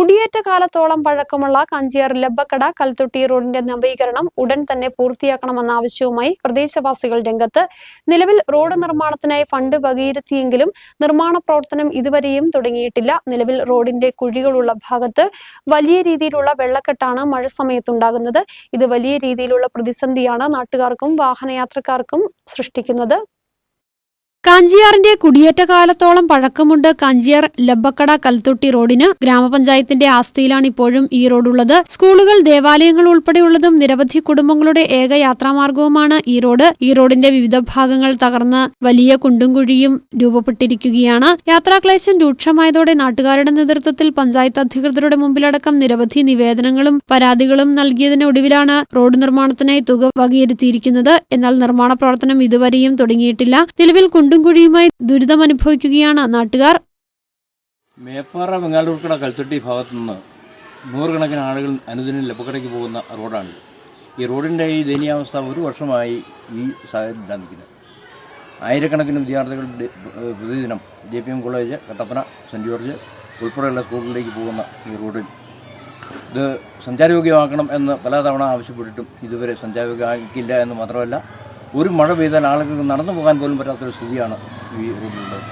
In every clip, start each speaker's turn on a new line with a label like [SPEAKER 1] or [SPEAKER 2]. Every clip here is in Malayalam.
[SPEAKER 1] കുടിയേറ്റ കാലത്തോളം പഴക്കമുള്ള കഞ്ചിയാർ ലബ്ബക്കട കൽത്തൊട്ടി റോഡിന്റെ നവീകരണം ഉടൻ തന്നെ പൂർത്തിയാക്കണമെന്ന ആവശ്യവുമായി പ്രദേശവാസികൾ രംഗത്ത്. നിലവിൽ റോഡ് നിർമ്മാണത്തിനായി ഫണ്ട് വകയിരുത്തിയെങ്കിലും നിർമ്മാണ പ്രവർത്തനം ഇതുവരെയും തുടങ്ങിയിട്ടില്ല. നിലവിൽ റോഡിന്റെ കുഴികളുള്ള ഭാഗത്ത് വലിയ രീതിയിലുള്ള വെള്ളക്കെട്ടാണ് മഴ സമയത്തുണ്ടാകുന്നത്. ഇത് വലിയ രീതിയിലുള്ള പ്രതിസന്ധിയാണ് നാട്ടുകാർക്കും വാഹനയാത്രക്കാർക്കും സൃഷ്ടിക്കുന്നത്. കാഞ്ചിയാറിന്റെ കുടിയേറ്റ കാലത്തോളം പഴക്കമുണ്ട് കാഞ്ചിയാർ ലബ്ബക്കട കൽത്തൊട്ടി റോഡിന് ഗ്രാമപഞ്ചായത്തിന്റെ ആസ്തിയിലാണ് ഇപ്പോഴും ഈ റോഡുള്ളത്. സ്കൂളുകൾ ദേവാലയങ്ങൾ ഉൾപ്പെടെയുള്ളതും നിരവധി കുടുംബങ്ങളുടെ ഏക യാത്രാമാർഗവുമാണ് ഈ റോഡ്. ഈ റോഡിന്റെ വിവിധ ഭാഗങ്ങൾ തകർന്ന് വലിയ കുണ്ടും കുഴിയും രൂപപ്പെട്ടിരിക്കുകയാണ്. യാത്രാക്ലേശം രൂക്ഷമായതോടെ നാട്ടുകാരുടെ നേതൃത്വത്തിൽ പഞ്ചായത്ത് അധികൃതരുടെ മുമ്പിലടക്കം നിരവധി നിവേദനങ്ങളും പരാതികളും നൽകിയതിന് ഒടുവിലാണ് റോഡ് നിർമ്മാണത്തിനായി തുക വകയിരുത്തിയിരിക്കുന്നത്. എന്നാൽ നിർമ്മാണ പ്രവർത്തനം ഇതുവരെയും തുടങ്ങിയിട്ടില്ല. നിലവിൽ കുഴിയുമായി ദുരിതമനുഭവിക്കുകയാണ് നാട്ടുകാർ.
[SPEAKER 2] മേപ്പാറ ബംഗാളൂർക്കട കൽത്തൊട്ടി ഭാഗത്തു നിന്ന് നൂറുകണക്കിന് ആളുകൾ അനുദിനം ലപ്പക്കടയ്ക്ക് പോകുന്ന റോഡാണ് ഈ റോഡിന്റെ ഈ ദയനീയാവസ്ഥ ഒരു വർഷമായി ഈ സാഹചര്യത്തിലാണ് നിൽക്കുന്നത് ആയിരക്കണക്കിന് വിദ്യാർത്ഥികൾ പ്രതിദിനം J P M college Kattappana Saint George ഉൾപ്പെടെയുള്ള സ്കൂളുകളിലേക്ക് പോകുന്ന ഈ റോഡിൽ. ഇത് സഞ്ചാരയോഗ്യമാക്കണം എന്ന് പലതവണ ആവശ്യപ്പെട്ടിട്ടും ഇതുവരെ സഞ്ചാരയോഗ്യമാക്കില്ല എന്ന് മാത്രമല്ല ഒരു മഴ പെയ്താൽ ആളുകൾക്ക് നടന്നു പോകാൻ പോലും പറ്റാത്തൊരു സ്ഥിതിയാണ് ഈ റോഡിലുള്ളത്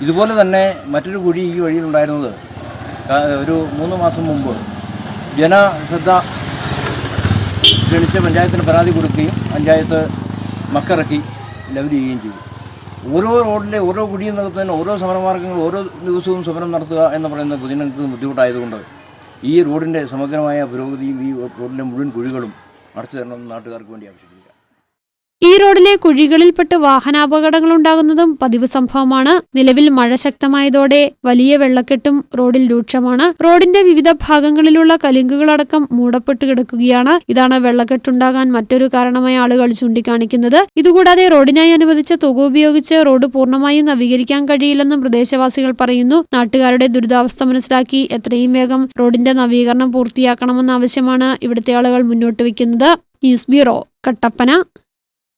[SPEAKER 2] ഇതുപോലെ തന്നെ മറ്റൊരു കുഴി ഈ വഴിയിലുണ്ടായിരുന്നത് ഒരു മൂന്ന് മാസം മുമ്പ് ജനശ്രദ്ധ ക്ഷണിച്ച് പഞ്ചായത്തിന് പരാതി കൊടുക്കുകയും പഞ്ചായത്ത് മക്കിറക്കി ലെവൽ ചെയ്യുകയും ചെയ്തു. ഓരോ റോഡിലെ ഓരോ കുടിയും നടത്തുന്നതിന് ഓരോ സമരമാർഗങ്ങൾ ഓരോ ദിവസവും സമരം നടത്തുക എന്ന് പറയുന്നത് പൊതുജനങ്ങൾക്ക് ബുദ്ധിമുട്ടായതുകൊണ്ട് ഈ റോഡിന്റെ സമഗ്രമായ പുരോഗതിയും ഈ റോഡിലെ മുഴുവൻ കുഴികളും അടച്ചു തരണമെന്ന് നാട്ടുകാർക്ക് വേണ്ടി ആവശ്യപ്പെടുക
[SPEAKER 1] ഈ റോഡിലെ കുഴികളിൽപ്പെട്ട് വാഹനാപകടങ്ങൾ ഉണ്ടാകുന്നതും പതിവ് സംഭവമാണ്. നിലവിൽ മഴ ശക്തമായതോടെ വലിയ വെള്ളക്കെട്ടും റോഡിൽ രൂക്ഷമാണ്. റോഡിന്റെ വിവിധ ഭാഗങ്ങളിലുള്ള കലിങ്കുകളടക്കം മൂടപ്പെട്ട് കിടക്കുകയാണ്. ഇതാണ് വെള്ളക്കെട്ടുണ്ടാകാൻ മറ്റൊരു കാരണമായി ആളുകൾ ചൂണ്ടിക്കാണിക്കുന്നത്. ഇതുകൂടാതെ റോഡിനായി അനുവദിച്ച തുക ഉപയോഗിച്ച് റോഡ് പൂർണമായും നവീകരിക്കാൻ കഴിയില്ലെന്നും പ്രദേശവാസികൾ പറയുന്നു. നാട്ടുകാരുടെ ദുരിതാവസ്ഥ മനസ്സിലാക്കി എത്രയും വേഗം റോഡിന്റെ നവീകരണം പൂർത്തിയാക്കണമെന്ന ആവശ്യമാണ് ഇവിടുത്തെ ആളുകൾ മുന്നോട്ട് വയ്ക്കുന്നത്. News bureau Kattappana.